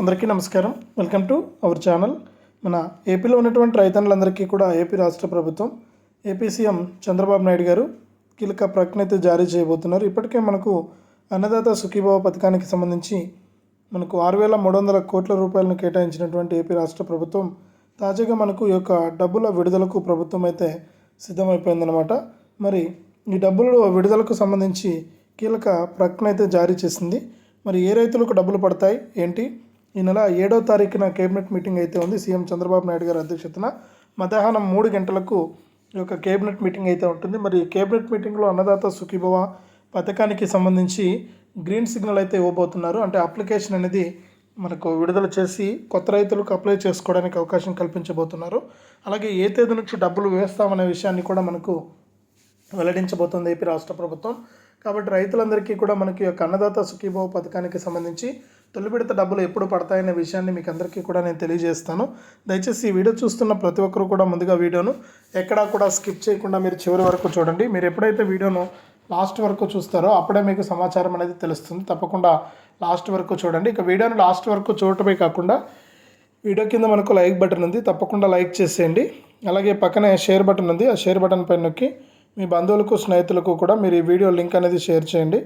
అందరికీ నమస్కారం. Welcome to our channel. మన ఏపీలో ఉన్నటువంటి రైతన్నులందరికీ కూడా ఏపీ రాష్ట్ర ప్రభుత్వం ఏపీ సీఎం చంద్రబాబు నాయుడు గారు కీలక ప్రకటన అయితే జారీ చేయబోతున్నారు. ఇప్పటికే మనకు అన్నదాత సుఖీభావ పథకానికి సంబంధించి మనకు ఆరు వేల మూడు వందల కోట్ల రూపాయలను కేటాయించినటువంటి ఏపీ రాష్ట్ర ప్రభుత్వం తాజాగా మనకు ఈ యొక్క డబ్బుల విడుదలకు ప్రభుత్వం అయితే సిద్ధమైపోయిందనమాట మరి ఈ డబ్బులు విడుదలకు సంబంధించి కీలక ప్రకటన అయితే జారీ చేసింది. మరి ఏ రైతులకు డబ్బులు పడతాయి? ఏంటి? ఈ నెల ఏడో తారీఖున కేబినెట్ మీటింగ్ అయితే ఉంది. సీఎం చంద్రబాబు నాయుడు గారి అధ్యక్షతన మధ్యాహ్నం మూడు గంటలకు ఈ యొక్క కేబినెట్ మీటింగ్ అయితే ఉంటుంది. మరి కేబినెట్ మీటింగ్లో అన్నదాత సుఖీభవ పథకానికి సంబంధించి గ్రీన్ సిగ్నల్ అయితే ఇవ్వబోతున్నారు. అంటే అప్లికేషన్ అనేది మనకు విడుదల చేసి కొత్త రైతులకు అప్లై చేసుకోవడానికి అవకాశం కల్పించబోతున్నారు. అలాగే ఏ తేదీ నుంచి డబ్బులు వేస్తామనే విషయాన్ని కూడా మనకు వెల్లడించబోతుంది ఏపీ రాష్ట్ర ప్రభుత్వం. కాబట్టి రైతులందరికీ కూడా మనకి యొక్క అన్నదాత సుఖీభావ పథకానికి సంబంధించి తొలి విడత డబ్బులు ఎప్పుడు పడతాయనే విషయాన్ని మీకు అందరికీ కూడా నేను తెలియజేస్తాను. దయచేసి ఈ వీడియో చూస్తున్న ప్రతి ఒక్కరు కూడా ముందుగా వీడియోను ఎక్కడా కూడా స్కిప్ చేయకుండా మీరు చివరి వరకు చూడండి. మీరు ఎప్పుడైతే వీడియోను లాస్ట్ వరకు చూస్తారో అప్పుడే మీకు సమాచారం అనేది తెలుస్తుంది. తప్పకుండా లాస్ట్ వరకు చూడండి. ఇక వీడియోను లాస్ట్ వరకు చూడటమే కాకుండా వీడియో కింద మనకు లైక్ బటన్ ఉంది. తప్పకుండా లైక్ చేసేయండి. అలాగే పక్కనే షేర్ బటన్ ఉంది. ఆ షేర్ బటన్ పైన నొక్కి మీ బంధువులకు స్నేహితులకు కూడా మీరు ఈ వీడియో లింక్ అనేది షేర్ చేయండి.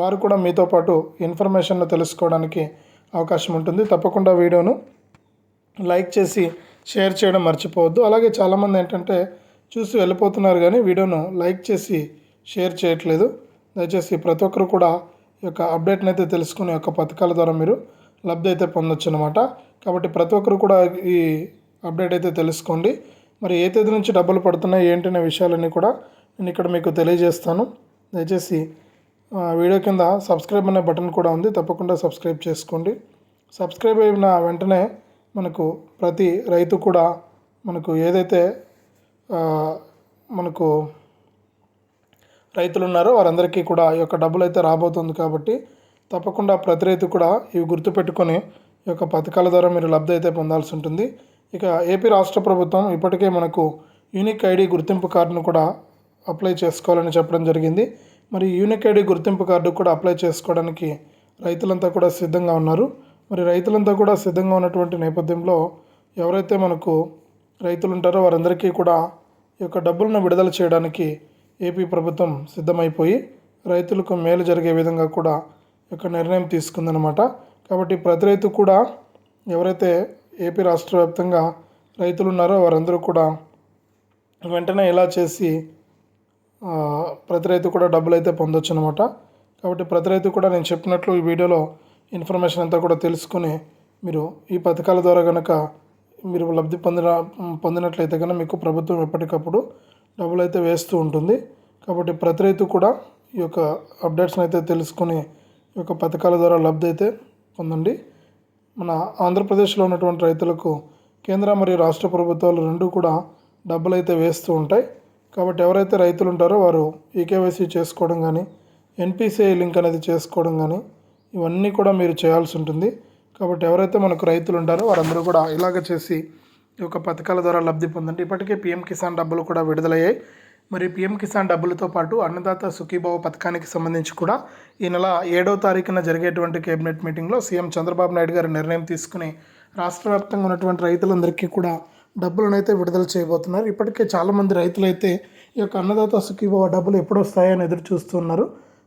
వారు కూడా మీతో పాటు ఇన్ఫర్మేషన్ తెలుసుకోవడానికి అవకాశం ఉంటుంది. తప్పకుండా వీడియోను లైక్ చేసి షేర్ చేయడం మర్చిపోవద్దు. అలాగే చాలామంది ఏంటంటే చూసి వెళ్ళిపోతున్నారు కానీ వీడియోను లైక్ చేసి షేర్ చేయట్లేదు. దయచేసి ప్రతి ఒక్కరు కూడా ఈ యొక్క అప్డేట్ని అయితే తెలుసుకునే యొక్క పథకాల ద్వారా మీరు లబ్ధి అయితే పొందొచ్చు అనమాట కాబట్టి ప్రతి ఒక్కరు కూడా ఈ అప్డేట్ అయితే తెలుసుకోండి. మరి ఏ తేదీ నుంచి డబ్బులు పడుతున్నాయి ఏంటనే విషయాలన్నీ కూడా నేను ఇక్కడ మీకు తెలియజేస్తాను. దయచేసి వీడియో కింద సబ్స్క్రైబ్ అనే బటన్ కూడా ఉంది. తప్పకుండా సబ్స్క్రైబ్ చేసుకోండి. సబ్స్క్రైబ్ అయిన వెంటనే మనకు ప్రతి రైతు కూడా మనకు ఏదైతే మనకు రైతులు ఉన్నారో వారందరికీ కూడా ఈ యొక్క డబ్బులు అయితే రాబోతుంది కాబట్టి తప్పకుండా ప్రతి రైతు కూడా ఇవి గుర్తుపెట్టుకొని ఈ యొక్క పథకాల ద్వారా మీరు లబ్ధి అయితే పొందాల్సి ఉంటుంది. ఇక ఏపీ రాష్ట్ర ప్రభుత్వం ఇప్పటికే మనకు యూనిక్ ఐడి గుర్తింపు కార్డును కూడా అప్లై చేసుకోవాలని చెప్పడం జరిగింది. మరి యూనిక్ ఐడి గుర్తింపు కార్డు కూడా అప్లై చేసుకోవడానికి రైతులంతా కూడా సిద్ధంగా ఉన్నారు. మరి రైతులంతా కూడా సిద్ధంగా ఉన్నటువంటి నేపథ్యంలో ఎవరైతే మనకు రైతులు ఉంటారో వారందరికీ కూడా ఈ యొక్క డబ్బులను విడుదల చేయడానికి ఏపీ ప్రభుత్వం సిద్ధమైపోయి రైతులకు మేలు జరిగే విధంగా కూడా ఈ యొక్క నిర్ణయం తీసుకుందనమాట కాబట్టి ప్రతి రైతు కూడా ఎవరైతే ఏపీ రాష్ట్ర వ్యాప్తంగా రైతులు ఉన్నారో వారందరూ కూడా వెంటనే ఇలా చేసి ప్రతి రైతు కూడా డబ్బులు అయితే పొందొచ్చు అనమాట కాబట్టి ప్రతి రైతు కూడా నేను చెప్పినట్లు ఈ వీడియోలో ఇన్ఫర్మేషన్ అంతా కూడా తెలుసుకుని మీరు ఈ పథకాల ద్వారా కనుక మీరు లబ్ధి పొందిన పొందినట్లయితే కనుక మీకు ప్రభుత్వం ఎప్పటికప్పుడు డబ్బులు అయితే వేస్తూ ఉంటుంది. కాబట్టి ప్రతి రైతు కూడా ఈ యొక్క అప్డేట్స్ని అయితే తెలుసుకుని ఈ యొక్క పథకాల ద్వారా లబ్ధి అయితే పొందండి. మన ఆంధ్రప్రదేశ్లో ఉన్నటువంటి రైతులకు కేంద్ర మరియు రాష్ట్ర ప్రభుత్వాలు రెండు కూడా డబ్బులు అయితే వేస్తూ ఉంటాయి. కాబట్టి ఎవరైతే రైతులు ఉంటారో వారు ఈకేవైసీ చేసుకోవడం కానీ ఎన్పిసిఐ లింక్ అనేది చేసుకోవడం కానీ ఇవన్నీ కూడా మీరు చేయాల్సి ఉంటుంది. కాబట్టి ఎవరైతే మనకు రైతులు ఉంటారో వారందరూ కూడా ఇలాగ చేసి ఈ యొక్క పథకాల ద్వారా లబ్ధి పొందండి. ఇప్పటికే పీఎం కిసాన్ డబ్బులు కూడా విడుదలయ్యాయి. మరి పీఎం కిసాన్ డబ్బులతో పాటు అన్నదాత సుఖీభావ పథకానికి సంబంధించి కూడా ఈ నెల ఏడో తారీఖున జరిగేటువంటి కేబినెట్ మీటింగ్లో సీఎం చంద్రబాబు నాయుడు గారు నిర్ణయం తీసుకుని రాష్ట్ర వ్యాప్తంగా ఉన్నటువంటి రైతులందరికీ కూడా డబ్బులను అయితే విడుదల చేయబోతున్నారు. ఇప్పటికే చాలామంది రైతులు అయితే ఈ యొక్క అన్నదాత సుఖీభవ డబ్బులు ఎప్పుడు వస్తాయని ఎదురు చూస్తున్నారు.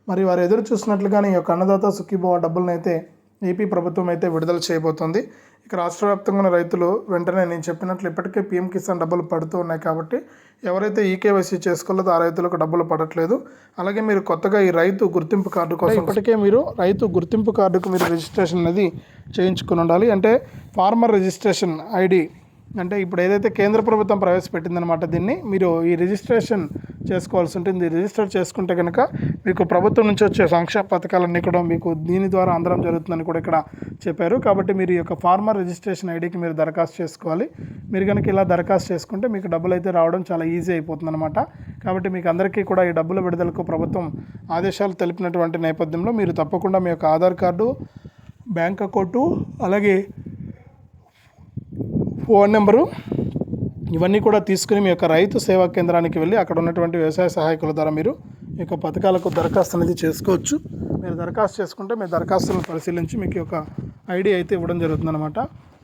మరి వారు ఎదురు చూసినట్లుగానే ఈ యొక్క అన్నదాత సుఖీభవ డబ్బులను అయితే ఏపీ ప్రభుత్వం అయితే విడుదల చేయబోతుంది. ఇక రాష్ట్ర వ్యాప్తంగా ఉన్న రైతులు వెంటనే నేను చెప్పినట్లు ఇప్పటికే పీఎం కిసాన్ డబ్బులు పడుతూ ఉన్నాయి కాబట్టి ఎవరైతే ఈకేవైసీ చేసుకోలేదో ఆ రైతులకు డబ్బులు పడట్లేదు. అలాగే మీరు కొత్తగా ఈ రైతు గుర్తింపు కార్డు కోసం ఇప్పటికే మీరు రైతు గుర్తింపు కార్డుకు మీరు రిజిస్ట్రేషన్ అనేది చేయించుకుని ఉండాలి. అంటే ఫార్మర్ రిజిస్ట్రేషన్ ఐడి అంటే ఇప్పుడు ఏదైతే కేంద్ర ప్రభుత్వం ప్రవేశపెట్టిందనమాట దీన్ని మీరు ఈ రిజిస్ట్రేషన్ చేసుకోవాల్సి ఉంటుంది. రిజిస్టర్ చేసుకుంటే కనుక మీకు ప్రభుత్వం నుంచి వచ్చే సంక్షేమ పథకాలన్నీ కూడా మీకు దీని ద్వారా అందడం జరుగుతుందని కూడా ఇక్కడ చెప్పారు. కాబట్టి మీరు ఈ యొక్క ఫార్మర్ రిజిస్ట్రేషన్ ఐడికి మీరు దరఖాస్తు చేసుకోవాలి. మీరు కనుక ఇలా దరఖాస్తు చేసుకుంటే మీకు డబ్బులు అయితే రావడం చాలా ఈజీ అయిపోతుంది అనమాట కాబట్టి మీకు అందరికీ కూడా ఈ డబ్బుల విడుదలకు ప్రభుత్వం ఆదేశాలు తెలిపినటువంటి నేపథ్యంలో మీరు తప్పకుండా మీ యొక్క ఆధార్ కార్డు బ్యాంక్ అకౌంటు అలాగే ఫోన్ నెంబరు. ఇవన్నీ కూడా తీసుకుని మీ యొక్క రైతు సేవా కేంద్రానికి వెళ్ళి అక్కడ ఉన్నటువంటి వ్యవసాయ సహాయకుల ద్వారా మీరు ఈ యొక్క పథకాలకు దరఖాస్తు అనేది చేసుకోవచ్చు. మీరు దరఖాస్తు చేసుకుంటే మీ దరఖాస్తులను పరిశీలించి మీకు యొక్క ఐడి అయితే ఇవ్వడం జరుగుతుంది అనమాట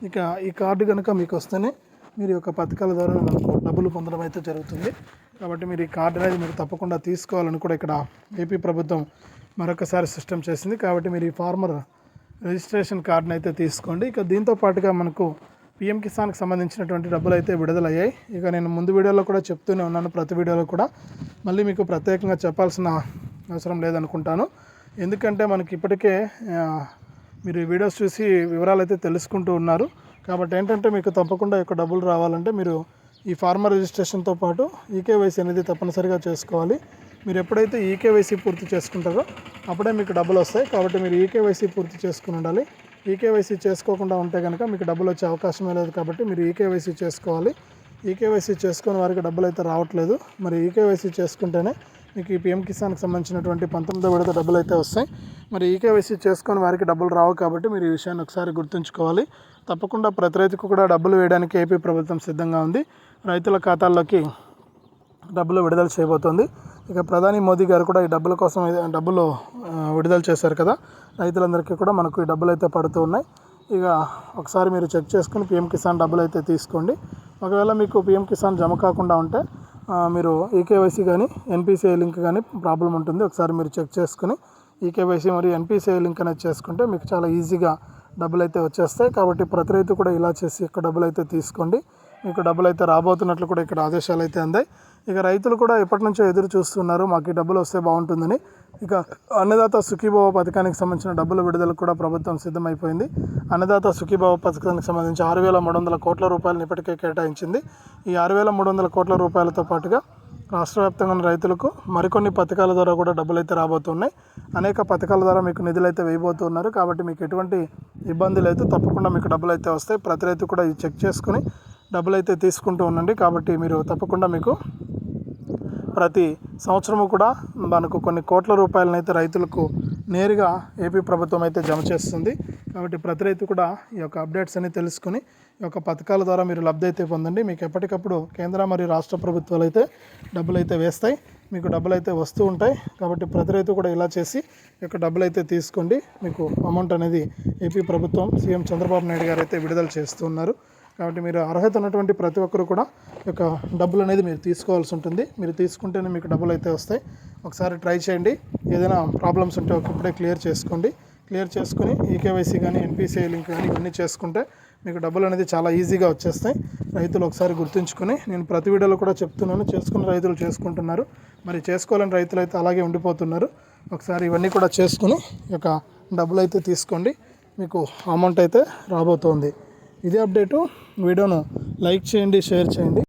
ఇక ఈ కార్డు కనుక మీకు వస్తేనే మీరు యొక్క పథకాల ద్వారా డబ్బులు పొందడం అయితే జరుగుతుంది. కాబట్టి మీరు ఈ కార్డు అనేది మీరు తప్పకుండా తీసుకోవాలని కూడా ఇక్కడ ఏపీ ప్రభుత్వం మరొకసారి సిస్టమ్ చేసింది. కాబట్టి మీరు ఈ ఫార్మర్ రిజిస్ట్రేషన్ కార్డుని అయితే తీసుకోండి. ఇక దీంతో పాటుగా మనకు పిఎం కిసాన్కి సంబంధించినటువంటి డబ్బులు అయితే విడుదలయ్యాయి. ఇక నేను ముందు వీడియోలో కూడా చెప్తూనే ఉన్నాను. ప్రతి వీడియోలో కూడా మళ్ళీ మీకు ప్రత్యేకంగా చెప్పాల్సిన అవసరం లేదనుకుంటాను. ఎందుకంటే మనకి ఇప్పటికే మీరు ఈ వీడియోస్ చూసి వివరాలు అయితే తెలుసుకుంటూ ఉన్నారు. కాబట్టి ఏంటంటే మీకు తప్పకుండా యొక్క డబ్బులు రావాలంటే మీరు ఈ ఫార్మర్ రిజిస్ట్రేషన్తో పాటు ఈకేవైసీ అనేది తప్పనిసరిగా చేసుకోవాలి. మీరు ఎప్పుడైతే ఈకేవైసీ పూర్తి చేసుకుంటారో అప్పుడే మీకు డబ్బులు వస్తాయి. కాబట్టి మీరు ఈకేవైసీ పూర్తి చేసుకుని ఉండాలి. ఈకేవైసీ చేసుకోకుండా ఉంటే కనుక మీకు డబ్బులు వచ్చే అవకాశమే లేదు కాబట్టి మీరు ఈకేవైసీ చేసుకోవాలి. ఈకేవైసీ చేసుకుని వారికి డబ్బులు అయితే రావట్లేదు. మరి ఈకేవైసీ చేసుకుంటేనే మీకు ఈ పిఎం కిసాన్కి సంబంధించినటువంటి పంతొమ్మిదో విడత డబ్బులు అయితే వస్తాయి. మరి ఈకేవైసీ చేసుకొని వారికి డబ్బులు రావు కాబట్టి మీరు ఈ విషయాన్ని ఒకసారి గుర్తుంచుకోవాలి. తప్పకుండా ప్రతి రైతుకు కూడా డబ్బులు వేయడానికి ఏపీ ప్రభుత్వం సిద్ధంగా ఉంది. రైతుల ఖాతాల్లోకి డబ్బులు విడుదల చేయబోతోంది. ఇక ప్రధాని మోదీ గారు కూడా ఈ డబ్బుల కోసం డబ్బులు విడుదల చేశారు కదా. రైతులందరికీ కూడా మనకు ఈ డబ్బులు అయితే పడుతూ ఉన్నాయి. ఇక ఒకసారి మీరు చెక్ చేసుకుని పిఎం కిసాన్ డబ్బులు అయితే తీసుకోండి. ఒకవేళ మీకు పిఎం కిసాన్ జమ కాకుండా ఉంటే మీరు ఈకేవైసీ కానీ ఎన్పిసిఐ లింక్ కానీ ప్రాబ్లం ఉంటుంది. ఒకసారి మీరు చెక్ చేసుకుని ఈకేవైసీ మరియు ఎన్పిసిఐ లింక్ అనేది చేసుకుంటే మీకు చాలా ఈజీగా డబ్బులు అయితే వచ్చేస్తాయి. కాబట్టి ప్రతి రైతు కూడా ఇలా చేసి ఇక్కడ డబ్బులు అయితే తీసుకోండి. మీకు డబ్బులు అయితే రాబోతున్నట్లు కూడా ఇక్కడ ఆదేశాలు అయితే అందాయి. ఇక రైతులు కూడా ఎప్పటి నుంచో ఎదురు చూస్తున్నారు. మాకు ఈ డబ్బులు వస్తే బాగుంటుందని. ఇక అన్నదాత సుఖీభావ పథకానికి సంబంధించిన డబ్బుల విడుదలకు కూడా ప్రభుత్వం సిద్ధమైపోయింది. అన్నదాత సుఖీభావ పథకానికి సంబంధించి ఆరు వేల మూడు వందల కోట్ల రూపాయలను ఇప్పటికే కేటాయించింది. ఈ ఆరు వేల మూడు వందల కోట్ల రూపాయలతో పాటుగా రాష్ట్ర వ్యాప్తంగా ఉన్న రైతులకు మరికొన్ని పథకాల ద్వారా కూడా డబ్బులు అయితే రాబోతున్నాయి. అనేక పథకాల ద్వారా మీకు నిధులు అయితే వేయబోతున్నారు. కాబట్టి మీకు ఎటువంటి ఇబ్బందులు అయితే తప్పకుండా మీకు డబ్బులు అయితే వస్తాయి. ప్రతి రైతు కూడా ఇది చెక్ చేసుకుని డబ్బులు అయితే తీసుకుంటూ ఉండండి. కాబట్టి మీరు తప్పకుండా మీకు ప్రతి సంవత్సరము కూడా మనకు కొన్ని కోట్ల రూపాయలను అయితే రైతులకు నేరుగా ఏపీ ప్రభుత్వం అయితే జమ చేస్తుంది. కాబట్టి ప్రతి రైతు కూడా ఈ యొక్క అప్డేట్స్ అన్ని తెలుసుకుని ఈ యొక్క పథకాల ద్వారా మీరు లబ్ధి అయితే పొందండి. మీకు ఎప్పటికప్పుడు కేంద్ర మరియు రాష్ట్ర ప్రభుత్వాలు అయితే డబ్బులు అయితే వేస్తాయి. మీకు డబ్బులు అయితే వస్తూ ఉంటాయి. కాబట్టి ప్రతి రైతు కూడా ఇలా చేసి ఈ యొక్క డబ్బులు అయితే తీసుకోండి. మీకు అమౌంట్ అనేది ఏపీ ప్రభుత్వం సీఎం చంద్రబాబు నాయుడు గారు అయితే విడుదల చేస్తున్నారు కాబట్టి మీరు అర్హత ఉన్నటువంటి ప్రతి ఒక్కరు కూడా యొక్క డబ్బులు అనేది మీరు తీసుకోవాల్సి ఉంటుంది. మీరు తీసుకుంటేనే మీకు డబ్బులు అయితే వస్తాయి. ఒకసారి ట్రై చేయండి. ఏదైనా ప్రాబ్లమ్స్ ఉంటే ఒకప్పుడే క్లియర్ చేసుకోండి. క్లియర్ చేసుకుని ఈకేవైసీ కానీ ఎన్పిసిఐ లింక్ కానీ ఇవన్నీ చేసుకుంటే మీకు డబ్బులు అనేది చాలా ఈజీగా వచ్చేస్తాయి. రైతులు ఒకసారి గుర్తుంచుకొని నేను ప్రతి వీడియోలో కూడా చెప్తున్నాను. చేసుకున్న రైతులు చేసుకుంటున్నారు. మరి చేసుకోవాలని రైతులు అయితే అలాగే ఉండిపోతున్నారు. ఒకసారి ఇవన్నీ కూడా చేసుకుని ఈ యొక్క డబ్బులు అయితే తీసుకోండి. మీకు అమౌంట్ అయితే రాబోతోంది. ఇదే అప్డేటు. వీడియోను లైక్ చేయండి షేర్ చేయండి.